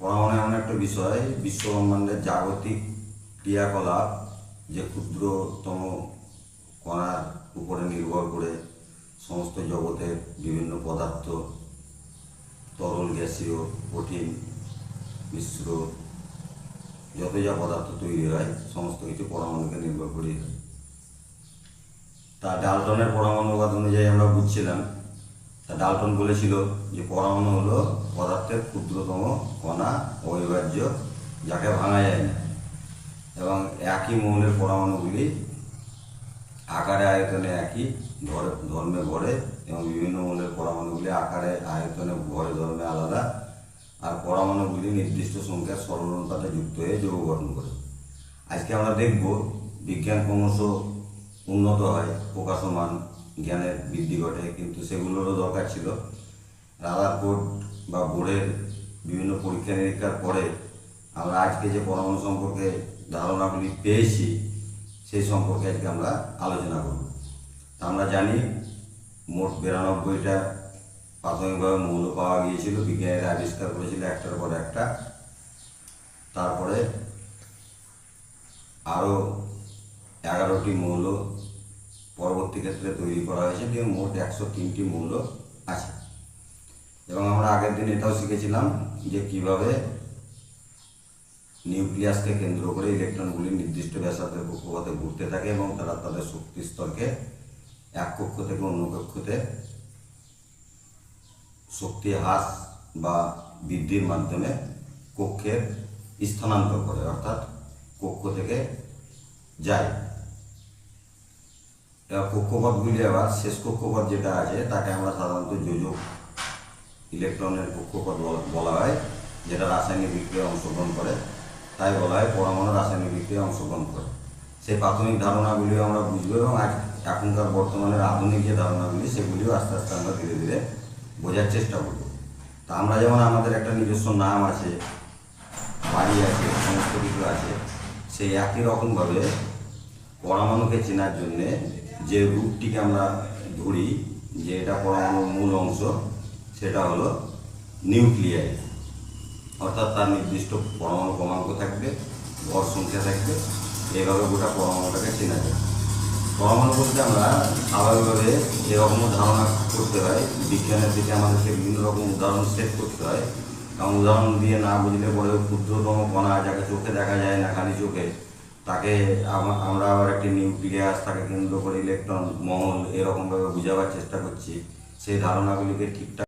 পরমাণু এমন একটা বিষয় বিশ্ব ব্রহ্মাণ্ডের জাগতিক ক্রিয়াকলাপ যে ক্ষুদ্রতম কণার উপরে নির্ভর করে সমস্ত জগতের বিভিন্ন পদার্থ, তরল, গ্যাসীয় কঠিন মিশ্র, যত যা পদার্থ তৈরি হয়, সমস্ত কিছু পরমাণুকে নির্ভর হয়। তা ডালটনের পরমাণুবাদ অনুযায়ী আমরা বুঝছিলাম তা ডালটন বলেছিল যে পরমাণু হলো পদার্থের ক্ষুদ্রতম কণা অবিভাজ্য, যাকে ভাঙা যায় না। এবং একই মৌলের পরমাণুগুলি আকারে আয়তনে একই, ধরে, ধর্মে ভরে এবং বিভিন্ন মৌলের পরমাণুগুলি আকারে, আয়তনে ভরে ধর্মে আলাদা। আর পরমাণুগুলি নির্দিষ্ট সংখ্যার সরলতাতে যুক্ত হয়ে যৌগ গঠন করে। আজকে আমরা দেখব বিজ্ঞান ক্রমশ উন্নত হয়, প্রকাশমান জ্ঞানের বৃদ্ধি ঘটে, কিন্তু সেগুলোরও দরকার ছিল। রাদার কোড বা বোর্ডের বিভিন্ন পরীক্ষা নিরীক্ষার পরে আমরা আজকে যে পরমাণু সম্পর্কে ধারণাগুলি পেয়েছি, সেই সম্পর্কে আজকে আমরা আলোচনা করব। আমরা জানি, মোট বিরানব্বইটা প্রাথমিকভাবে মৌল পাওয়া গিয়েছিল, বিজ্ঞানীরা আবিষ্কার করেছিল একটার পর একটা। তারপরে আরও এগারোটি মৌল পরবর্তী ক্ষেত্রে তৈরি করা হয়েছে দিয়ে মোট একশো তিনটি মূল্য আছে। এবং আমরা আগের দিন এটাও শিখেছিলাম যে কীভাবে নিউক্লিয়াসকে কেন্দ্র করে ইলেকট্রনগুলি নির্দিষ্ট ব্যাসার্ধের কক্ষপথে ঘুরতে থাকে এবং তারা তাদের শক্তি স্তরকে এক কক্ষ থেকে অন্য কক্ষতে শক্তি হ্রাস বা বৃদ্ধির মাধ্যমে কক্ষের স্থানান্তর করে, অর্থাৎ কক্ষ থেকে যায়। কক্ষপথগুলি আবার শেষ কক্ষপথ যেটা আছে, তাকে আমরা সাধারণত যোজক ইলেকট্রনের কক্ষপথ বলা- হয়, যেটা রাসায়নিক বিক্রিয়ায় অংশগ্রহণ করে। তাই বলা হয় পরমাণু রাসায়নিক বিক্রিয়ায় অংশগ্রহণ করে। সেই প্রাথমিক ধারণাগুলিও আমরা বুঝব এবং এখনকার বর্তমানের আধুনিক যে ধারণাগুলি, সেগুলিও আস্তে আস্তে আমরা ধীরে ধীরে বোঝার চেষ্টা করব। তা আমরা যেমন আমাদের একটা নিজস্ব নাম আছে, বাড়ি আছে, সমস্ত কিছু আছে, সেই একই রকমভাবে পরমাণুকে চেনার জন্যে যে রূপটিকে আমরা ধরি, যে এটা পরমাণুর মূল অংশ, সেটা হলো নিউক্লিয়াই অর্থাৎ তার নির্দিষ্ট পরমাণু ক্রমাঙ্ক থাকবে, ভর সংখ্যা থাকবে এইভাবে গোটা পরমাণুটাকে চেনা যায়। পরমাণু বলতে আমরা স্বাভাবিকভাবে যেরকম ধারণা করতে হয়, বিজ্ঞানের দিকে আমাদেরকে বিভিন্ন রকম উদাহরণ সেট করতে হয়। কারণ উদাহরণ দিয়ে না বুঝলে পরে ক্ষুদ্রতম কণা যাকে চোখে দেখা যায় না, খালি চোখে তাকে আমা- আমরা আবার একটি নিউক্লিয়াস তাকে কেন্দ্র করে ইলেকট্রন মহল এরকমভাবে বোঝাবার চেষ্টা করছি। সেই ধারণাগুলিকে ঠিকঠাক